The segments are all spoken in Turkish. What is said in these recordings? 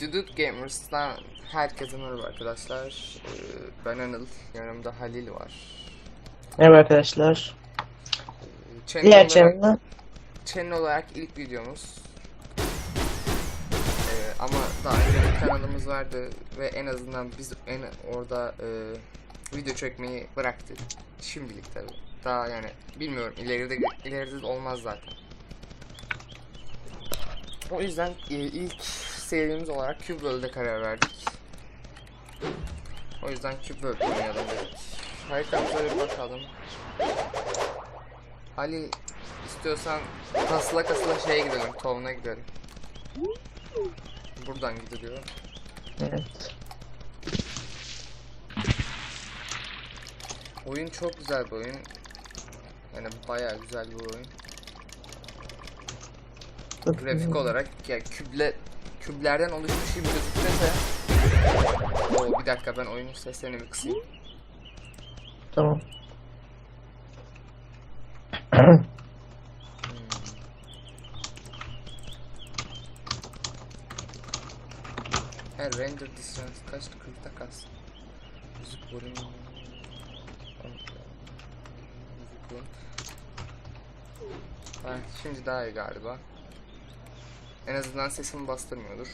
Dudut Gamers'tan herkese merhaba arkadaşlar. Ee, Ben Anıl, yanımda Halil var. Merhaba arkadaşlar. Ee, Channel Diğer olarak, channel'da channel olarak ilk videomuz. Ee, ama daha önce bir kanalımız vardı ve en azından biz en orada e, video çekmeyi bıraktık. Şimdilik tabi. Daha yani bilmiyorum ileride ileride de olmaz zaten. O yüzden e, ilk serimiz olarak Cube World'e karar verdik. O yüzden Cube World oynayalım dedik. Haritamıza bir bakalım. Halil istiyorsan kasla kasla şeye gidelim, Town'a gidelim. Buradan gidiliyor. evet. Oyun çok güzel bir oyun. Yani bayağı güzel bir oyun. Grafik olarak ya küble küblerden oluşmuş gibi gözükse de Oo, bir dakika ben oyunun seslerini bir kısayım. Tamam. Her render distance kaç 40'ta kas. Müzik volüm. Müzik volüm. Ha, şimdi daha iyi galiba. En azından sesimi bastırmıyordur.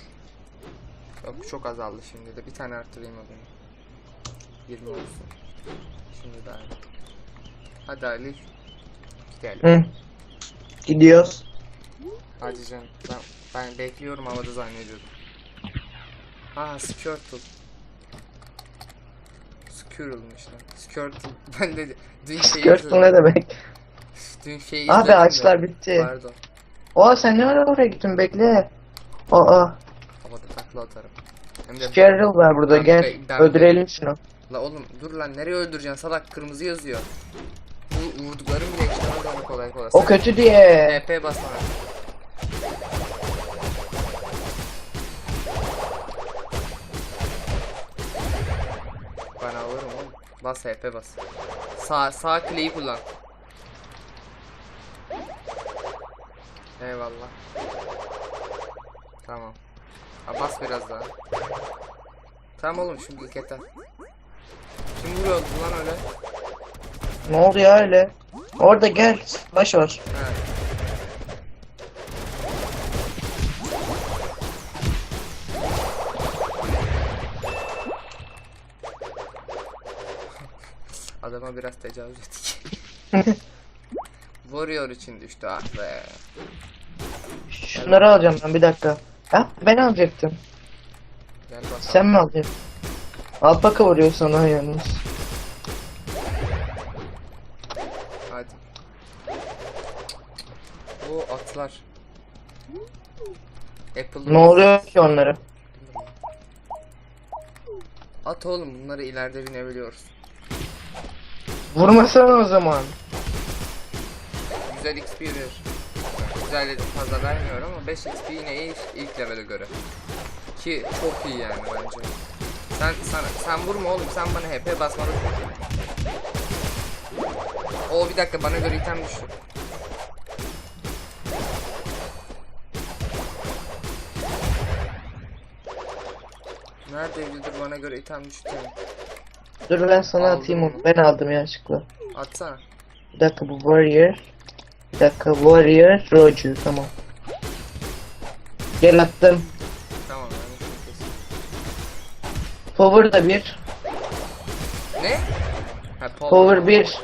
Yok çok azaldı şimdi de. Bir tane arttırayım o zaman. 20 olsun. Şimdi daha iyi. Hadi Ali. Gidelim. Hı. Gidiyoruz. Hadi canım. Ben, ben bekliyorum havada zannediyordum. Aa Squirtle. Squirrel'mış lan. Squirtle. Ben de dün şeyi Görsün ne demek? Dün şeyi Abi ağaçlar bitti. Pardon. Oha sen ne ara oraya gittin bekle. Aa. Havada takla atarım. Hem de var burada Ben gel. ben Öldürelim şunu. la oğlum dur lan nereye öldüreceksin salak kırmızı yazıyor. Bu vurduklarım bile işlemez ama kolay kolay. O kötü diye. TP bas bana. Ben alırım oğlum. Bas HP bas. Sağ sağ kliği kullan. Eyvallah. Tamam. Ha, bas biraz daha. Tamam oğlum şimdi ilk yeter. Kim vuruyor lan öyle? Ne oldu ya öyle? Orada gel. Baş var. Adama biraz tecavüz ettik. Warrior için düştü ah be. Şunları alacağım ben bir dakika. Ha ben alacaktım. Gel bakalım. Sen mi alacaksın? Alpaka vuruyor sana yalnız. Hadi. Bu atlar. Apple Ne oluyor ki onlara? At oğlum bunları ileride binebiliyoruz. Vurmasana o zaman. Güzel XP. Güzel fazla vermiyor ama 5 XP yine iyi ilk levele göre. Ki çok iyi yani bence. Sen sen sen vurma oğlum sen bana HP basmadın. O bir dakika bana göre item düştü. Neredeydi dur bana göre item düştü. Dur ben sana Aldım atayım onu. Ben aldım yanlışlıkla. Atsana. Bir dakika bu warrior. Bir dakika warrior Roger tamam. Gel attım. Tamam kesin. Power da bir. Ne? Ha, power. Power bir.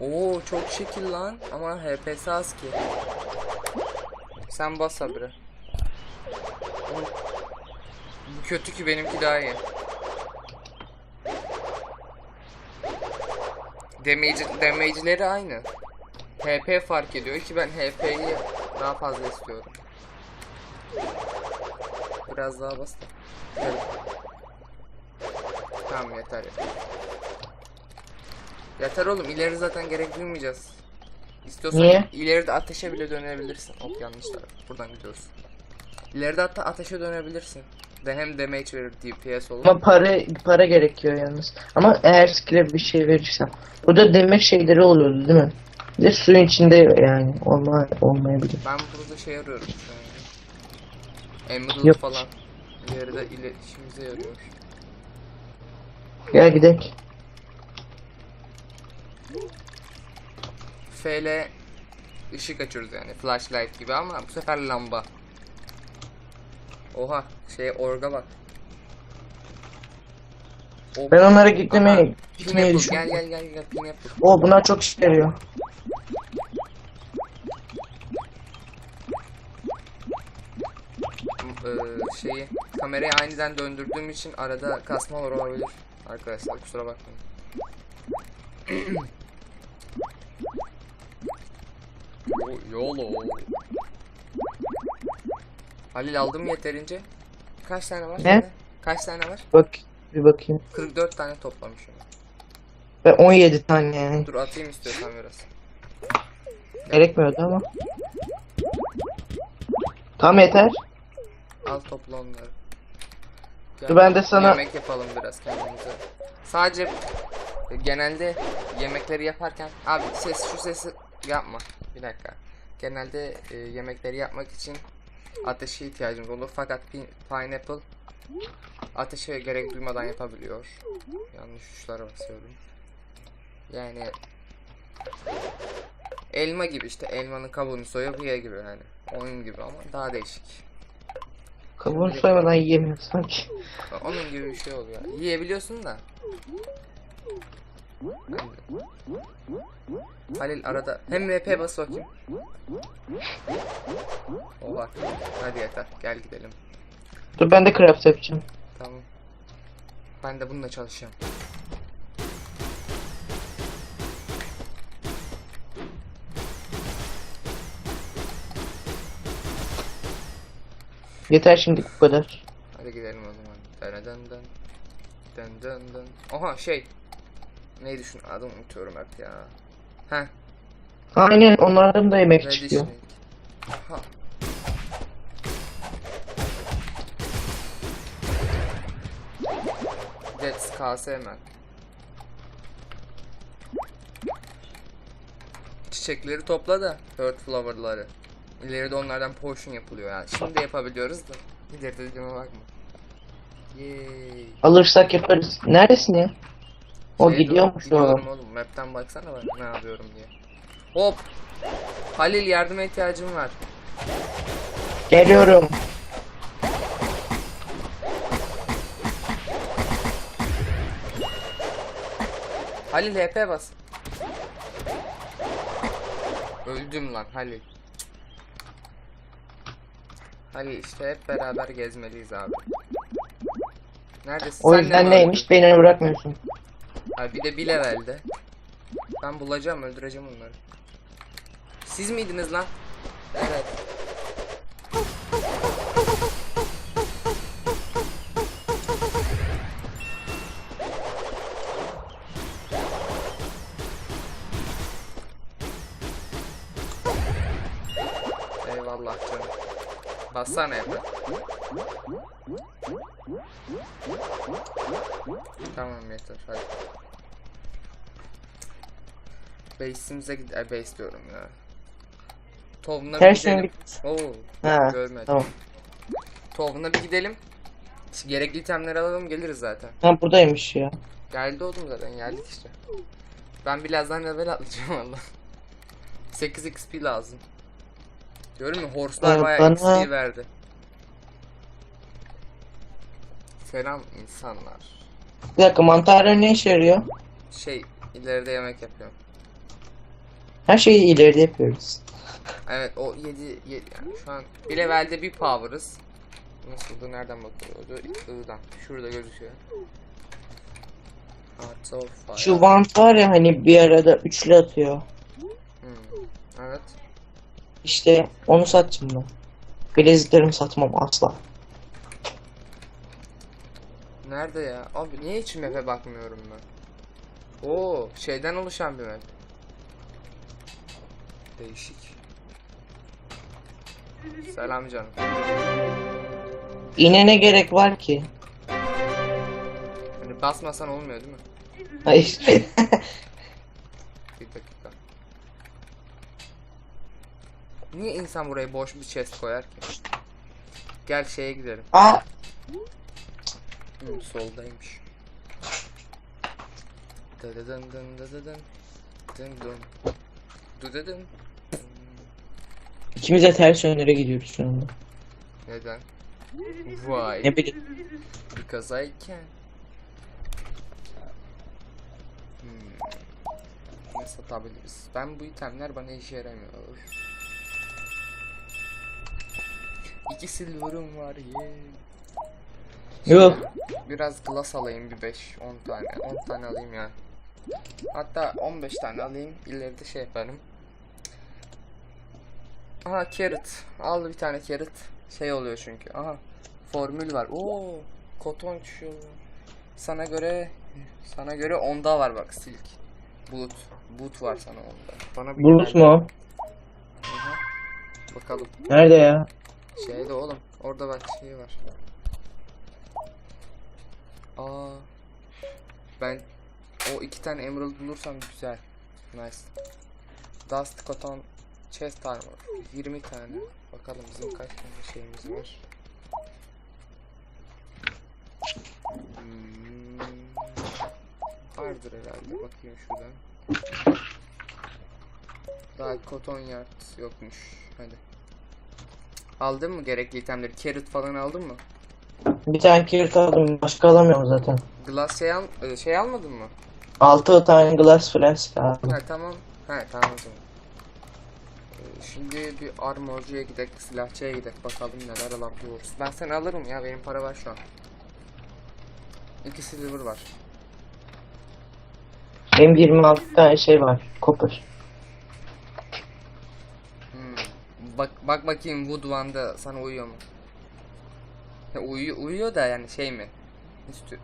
Oo çok şekil lan ama HP'si az ki. Sen bas. Oğlum, Bu kötü ki benimki daha iyi. Damage, damage'leri aynı. HP fark ediyor ki ben HP'yi daha fazla istiyorum. Biraz daha bas. da. Evet. Tamam yeter yeter. Yeter oğlum ileri zaten gerek duymayacağız. İstiyorsan Niye? ileride ateşe bile dönebilirsin. Hop yanlış taraf. Buradan gidiyoruz. İleride hatta ateşe dönebilirsin. De hem damage verir DPS olur. Ama para para gerekiyor yalnız. Ama eğer skill'e bir şey verirsem. Burada demir şeyleri oluyordu değil mi? Bir de suyun içinde yani olma, olmayabilir. Ben burada şey arıyorum şu an. Emerald Yok. falan. İleride ile işimize yarıyor. Gel gidelim. FL ışık açıyoruz yani flashlight gibi ama bu sefer lamba. Oha şey orga bak. O, Ben onlara gitmeye, Pineapple, düşünüyorum. Gel gel gel gel Pineapple. O bunlar çok işe yarıyor. Ee, şeyi kamerayı aniden döndürdüğüm için arada kasmalar olabilir. Arkadaşlar kusura bakmayın. Yo- Yolo. Halil aldım yeterince. Kaç tane var? Ne? sende? Kaç tane var? Bak bir bakayım. 44 tane toplamışım. Ve 17 tane yani. Dur atayım istiyorsan biraz. Gerekmiyordu ama. Tamam yeter. Al topla onları. Gel, ben de sana- Yemek yapalım biraz kendimize. Sadece e, genelde yemekleri yaparken abi ses şu sesi yapma. Bir dakika. Genelde e, yemekleri yapmak için ateşe ihtiyacımız olur fakat pin- pineapple ateşe gerek duymadan yapabiliyor. Yanlış tuşlara basıyorum. Yani elma gibi işte elmanın kabuğunu soyup ye gibi yani. Onun gibi ama daha değişik. Kabuğunu soymadan yiyemiyor sanki. Onun gibi bir şey oluyor. Yiyebiliyorsun da. Halil arada hem VP bas bakayım. Oha. Hadi yeter. Gel gidelim. Dur ben de craft yapacağım. Tamam. Ben de bununla çalışacağım. Yeter şimdi bu kadar. Hadi gidelim o zaman. Dön dön dön. Dön dön dön. Oha şey. Neydi düşün adını unutuyorum hep ya. Heh. Aynen onlardan da yemek Red çıkıyor. Snake. Ha. That's KS hemen. Çiçekleri topla da Earth Flower'ları. İleride onlardan potion yapılıyor yani. Şimdi yapabiliyoruz da. İleride dediğime bakma. Yay. Alırsak yaparız. Neredesin ya? O Şey, gidiyormuş o. Gidiyorum oğlum. Map'ten baksana ben ne yapıyorum diye. Hop. Halil yardıma ihtiyacım var. Geliyorum. Halil HP bas. Öldüm lan Halil. Halil işte hep beraber gezmeliyiz abi. Neredesin? O Sen yüzden mi neymiş beni bırakmıyorsun. Abi bir de bir levelde. Ben bulacağım öldüreceğim onları. Siz miydiniz lan? Evet. Bassana Efe. Tamam yeter hadi. Base'imize gid... Ay base diyorum ya. Tovuna bir gidelim. Oo, Ha, görmedim. tamam. Tovuna bir gidelim. Gerekli itemleri alalım geliriz zaten. Ha buradaymış ya. Geldi oldum zaten geldik işte. Ben birazdan level atlayacağım valla. 8 XP lazım. Diyorum ya horse'lar Ee, bayağı bana- XP verdi. Selam insanlar. Bir dakika mantarlar ne işe yarıyor? Şey ileride yemek yapıyorum. Her şeyi ileride yapıyoruz. Evet o 7, 7 yani şu an bir levelde bir power'ız. Nasıldı nereden bakıyordu? I'dan. Şurada gözüküyor. Şu vant var ya hani bir arada üçlü atıyor. Hmm, Evet. İşte onu satacağım ben. Bileziklerimi satmam asla. Nerede ya? Abi niye hiç map'e bakmıyorum ben? Oo, şeyden oluşan bir map. Değişik. Selam canım. İğne ne gerek var ki? Hani basmasan olmuyor değil mi? Hayır. Bir dakika. Niye insan buraya boş bir chest koyar ki? Gel şeye gidelim. Aa Hı, soldaymış. Dıdıdın dın dıdıdın. Dın dın. Dıdıdın. ikimiz de ters yönlere gidiyoruz şu anda. Neden? Vay. Ne bileyim. Because I can. Hmm. Ne satabiliriz? Ben bu itemler bana işe yaramıyor. İki silver'ım var ye. Yok. Biraz glass alayım bir 5 10 tane 10 tane alayım ya. Hatta 15 tane alayım ileride şey yaparım. Aha carrot. Al bir tane carrot. Şey oluyor çünkü. Aha formül var. Oo koton şu. Sana göre sana göre onda var bak silk. Bulut. Bulut var sana onda. Bana bir Bulut mu? Aha. Bakalım. Nerede ya? Şeyde oğlum. Orada bak şey var. Aa. Ben o iki tane emerald bulursam güzel. Nice. Dust cotton chest armor. 20 tane. Bakalım bizim kaç tane şeyimiz var. Hmm. Vardır herhalde. Bakayım şuradan. Daha cotton yard yokmuş. Hadi. Aldın mı gerekli itemleri? Carrot falan aldın mı? Bir tane kilit aldım. Başka alamıyorum zaten. Glass şey, al e, şey almadın mı? 6 tane glass flask aldım. Ha tamam. Ha tamam o zaman. Ee, Şimdi bir armorcuya gidek, silahçıya gidek bakalım neler alabiliyoruz. Ben seni alırım ya benim para var şu an. İki silver var. Benim 26 tane şey var. Copper. Hmm. Bak bak bakayım Wood One'da sana uyuyor mu? Ya uyuyor, uyuyor da yani şey mi? Üstü.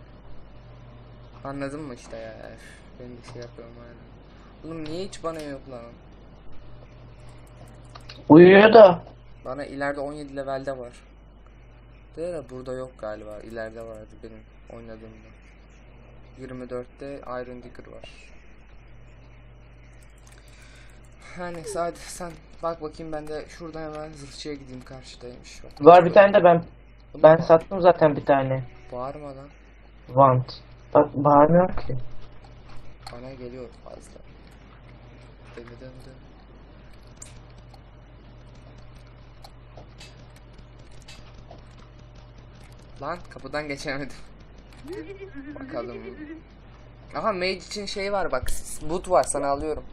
Anladın mı işte ya? Ben de şey yapıyorum hala. Oğlum niye hiç bana yok lan? Uyuyor da. Bana ileride 17 levelde var. Değil de burada yok galiba. İleride vardı benim oynadığımda. 24'te Iron Digger var. Her neyse hadi sen bak bakayım ben de şuradan hemen zırhçıya gideyim karşıdaymış. Bak, Var bir tane de ben. Ben sattım zaten bir tane. Bağırma lan. Want. Bak bağırmıyor ki. Bana geliyor fazla. Dın dın. Lan kapıdan geçemedim. Bakalım. Aha mage için şey var bak. Boot var sana alıyorum.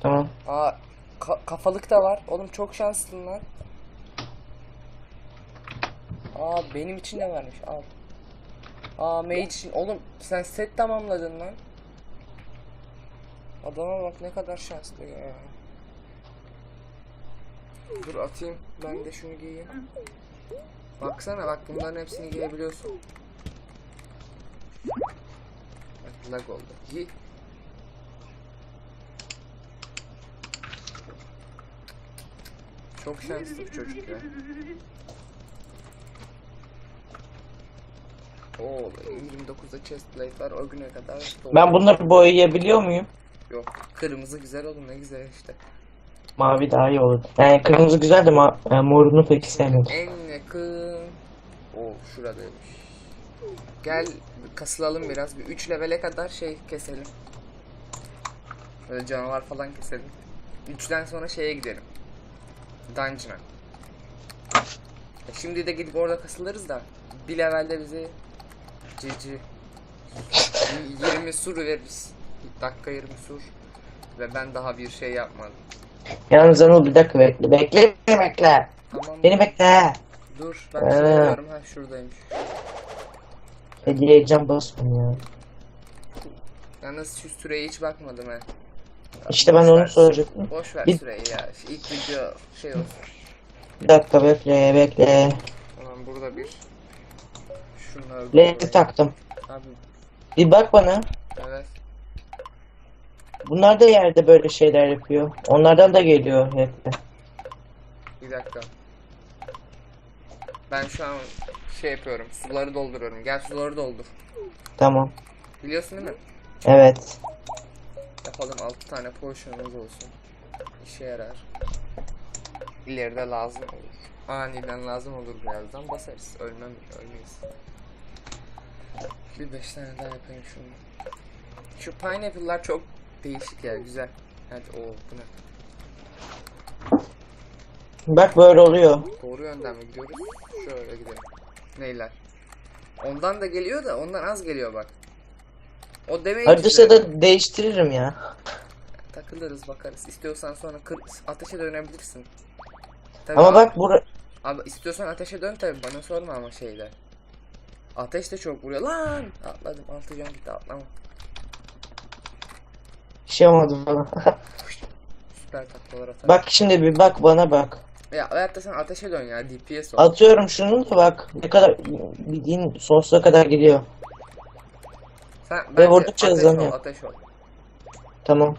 Tamam. Aa ka- kafalık da var. Oğlum çok şanslısın lan. Aa benim için de varmış. Al. Aa mage için. Oğlum sen set tamamladın lan. Adama bak ne kadar şanslı ya. Dur atayım. Ben de şunu giyeyim. Baksana bak bunların hepsini giyebiliyorsun. Bak lag oldu. Giy. Çok şanslı bir çocuk ya. Oo, 29'da chest plate var o güne kadar. Ben bunları boyayabiliyor muyum? Yok, kırmızı güzel oğlum ne güzel işte. Mavi daha iyi olur. Yani kırmızı güzel de ma e, morunu pek sevmedim. En yakın... Oo, şuradaymış. Gel kasılalım biraz. Bir 3 levele kadar şey keselim. Böyle canavar falan keselim. 3'ten sonra şeye gidelim. Dungeon'a. Ya Şimdi de gidip orada kasılırız da bir levelde bize cici 20 sur veririz. Dakika 20 sur. Ve ben daha bir şey yapmadım. Yalnız Anıl bir dakika bekle. Bekle bekle. Tamam. Beni bekle. Dur ben Ee. söylüyorum ha şuradaymış. Hediye can basmam ya. Yalnız şu süreye hiç bakmadım he. İşte ben Boş onu ver. soracaktım. Boş ver Bir- süreyi ya. İlk video şey olsun. Bir dakika bekle bekle. Tamam burada bir. Şunları koyayım. taktım. Abi Bir bak bana. evet. Bunlar da yerde böyle şeyler yapıyor. Onlardan da geliyor hep. Bir dakika. Ben şu an şey yapıyorum. Suları dolduruyorum. Gel suları doldur. Tamam. Biliyorsun değil mi? Evet. Yapalım 6 tane potion'ımız olsun. İşe yarar. ileride lazım olur. Aniden lazım olur birazdan basarız. Ölmem, ölmeyiz. Bir beş tane daha yapayım şunu. Şu pineapple'lar çok değişik ya, güzel. Hadi o bu ne? Bak böyle oluyor. Doğru yönden mi gidiyoruz? Şöyle gidelim. Neyler? Ondan da geliyor da ondan az geliyor bak. O demeyi Haritası da değiştiririm ya. Takılırız bakarız. İstiyorsan sonra kır, ateşe dönebilirsin. Tabii Ama abi- bak bura Abi istiyorsan ateşe dön tabi bana sorma ama şeyde. Ateş de çok vuruyor lan. Atladım altı can gitti atlama. bir şey olmadı falan. Süper taklalar atar. bak şimdi bir bak bana bak. Ya hayatta sen ateşe dön ya DPS ol. Atıyorum şunu da bak. Ne kadar bildiğin sonsuza kadar gidiyor. sen ve vurdukça ateş hızlanıyor. ol ateş ol. Tamam.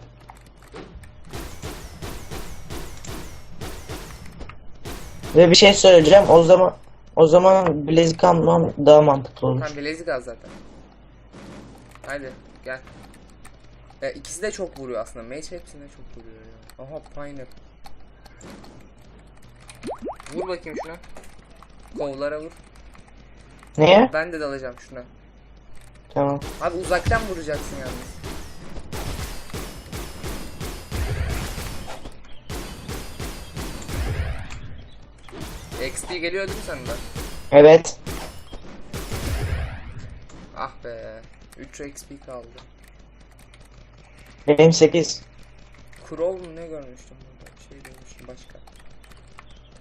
Ve bir şey söyleyeceğim. O zaman o zaman bilezik almam daha mantıklı olur. Kan bilezik al zaten. Hadi gel. Ya ikisi de çok vuruyor aslında. Mage hepsine çok vuruyor ya. Aha pineapple. Vur bakayım şuna. Kovlara vur. Neye? Ben de dalacağım şuna. Tamam. Abi uzaktan vuracaksın yalnız. XP geliyor değil mi sende? Evet. Ah be. 3 XP kaldı. Benim 8. Crow mu ne görmüştüm burada? Şey görmüştüm başka.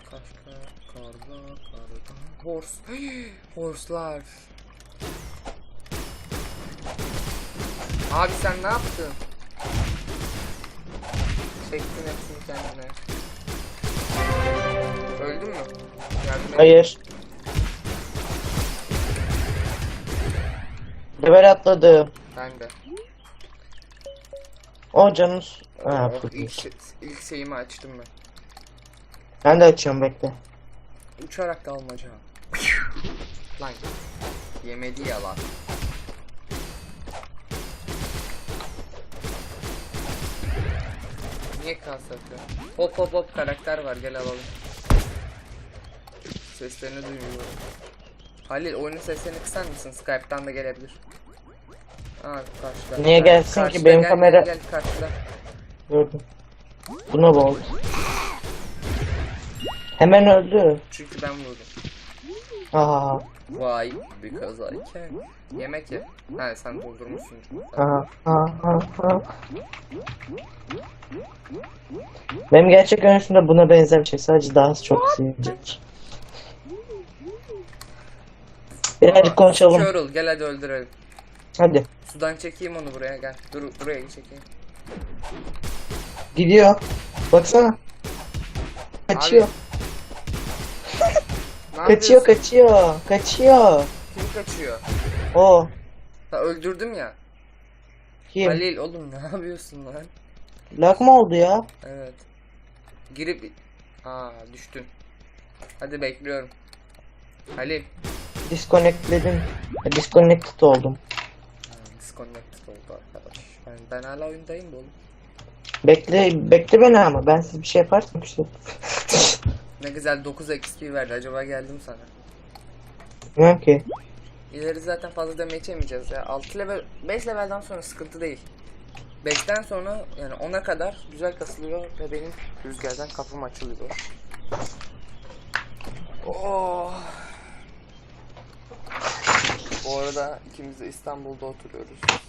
Kaşka, karga, karga. Horse. Horse'lar. Abi sen ne yaptın? Çektin hepsini kendine. Öldün mü? Yardım. Hayır. Level atladım. Ben de. O canım. Ha, Oh, ilk, şey- ilk şeyimi açtım ben. Ben de açıyorum bekle. Uçarak da almaca. Lan. Yemedi yalan. Niye kas atıyor? Hop hop hop karakter var gel alalım. Seslerini duyuyorum. Halil oyunun seslerini kısar mısın? Skype'tan da gelebilir. Aa karşıda. Niye gelsin ki? Karşıda, Benim gel, kamera- Gel, gel karşıda. Gördüm. Buna bol. Hemen öldü. Çünkü ben vurdum. Aha. Why? Because I can. Yemek ye. Ha sen doldurmuşsun. Aha. Aha. aha. Benim gerçek görünüşümde buna benzer bir şey. Sadece daha az çok silinecek. Birazcık konuşalım. Körül gel hadi öldürelim. Hadi. Sudan çekeyim onu buraya gel. Dur buraya çekeyim. Gidiyor. Baksana. Kaçıyor. Ne Kaçıyor yapıyorsun? kaçıyor. Kaçıyor. Kim kaçıyor? O. Ha öldürdüm ya. Kim? Halil oğlum ne yapıyorsun lan? Lag mı oldu ya? Evet. Girip... Aa düştün. Hadi bekliyorum. Halil. Disconnectledim. Disconnected oldum. Disconnected oldu arkadaş. Ben, ben hala oyundayım da oğlum. Bekle, bekle beni ama ben siz bir şey yaparsam işte. Ne güzel 9 XP verdi. Acaba geldim sana. Bilmem ki. İleri zaten fazla damage yemeyeceğiz ya. 6 level 5 levelden sonra sıkıntı değil. 5'ten sonra yani 10'a kadar güzel kasılıyor ve benim rüzgardan kafam açılıyor. Oh. Bu arada ikimiz de İstanbul'da oturuyoruz.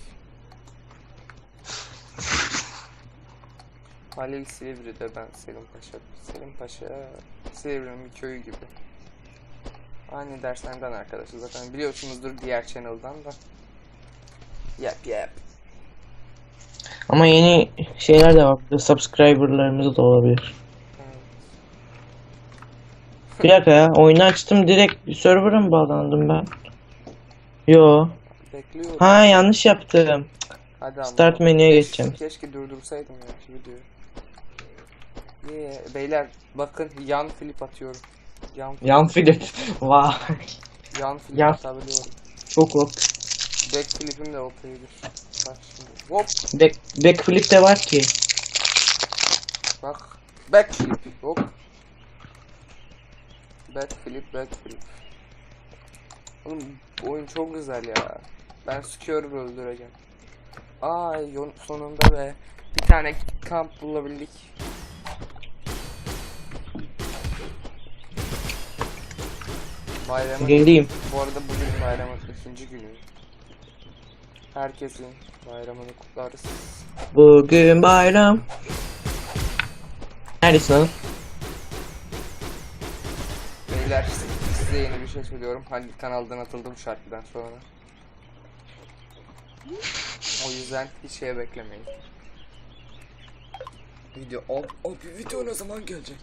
Halil Silivri'de ben Selim Paşa. Selim Paşa Silivri'nin bir köyü gibi. Aynı dershaneden arkadaşız zaten biliyorsunuzdur diğer channel'dan da. Yap yap. Ama yeni şeyler de var. Burada Subscriber'larımız da olabilir. Bir dakika ya. Oyunu açtım direkt bir server'a mı bağlandım ben? Yo. Bekliyorum. Ha yanlış yaptım. Hadi ama. Start menüye Keş- geçeceğim. Keşke durdursaydım ya şu videoyu. Yeah. Beyler bakın yan flip atıyorum. Yan, Yan flip. Vay. yan flip yan- atabiliyorum. Çok ok. Back flip'im de OP'ydir. Bak şimdi. Hop Back, back flip de var ki. bak. Back flip. Hop. Backflip, backflip. Oğlum oyun çok güzel ya. Ben Skewer'ı öldüreceğim. Ay yon- sonunda be. Bir tane kamp bulabildik. Bayramın Geleyim. bu arada bugün bayramın ikinci günü. Herkesin bayramını kutlarız. Bugün bayram. Neredesin oğlum? Beyler size yeni bir şey söylüyorum. Halil kanaldan atıldı bu şarkıdan sonra. O yüzden hiç şey beklemeyin. Video abi, abi video ne zaman gelecek?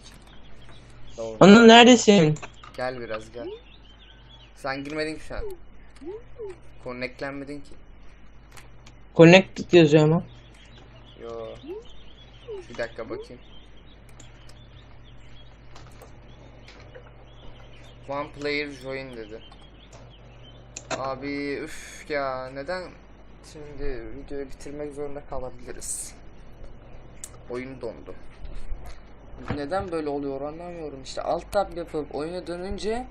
Doğru. Anıl neredesin? Gel biraz gel. Sen girmedin ki şu an. Connectlenmedin ki. Connected yazıyor ama. Yo. Bir dakika bakayım. One player join dedi. Abi üf ya neden şimdi videoyu bitirmek zorunda kalabiliriz. Oyun dondu. Neden böyle oluyor anlamıyorum işte alt tab yapıp oyuna dönünce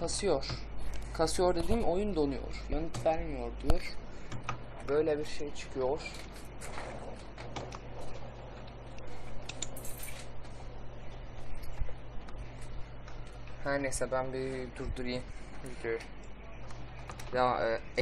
kasıyor. Kasıyor dediğim oyun donuyor. Yanıt vermiyor diyor. Böyle bir şey çıkıyor. Her neyse ben bir durdurayım videoyu. Ya e,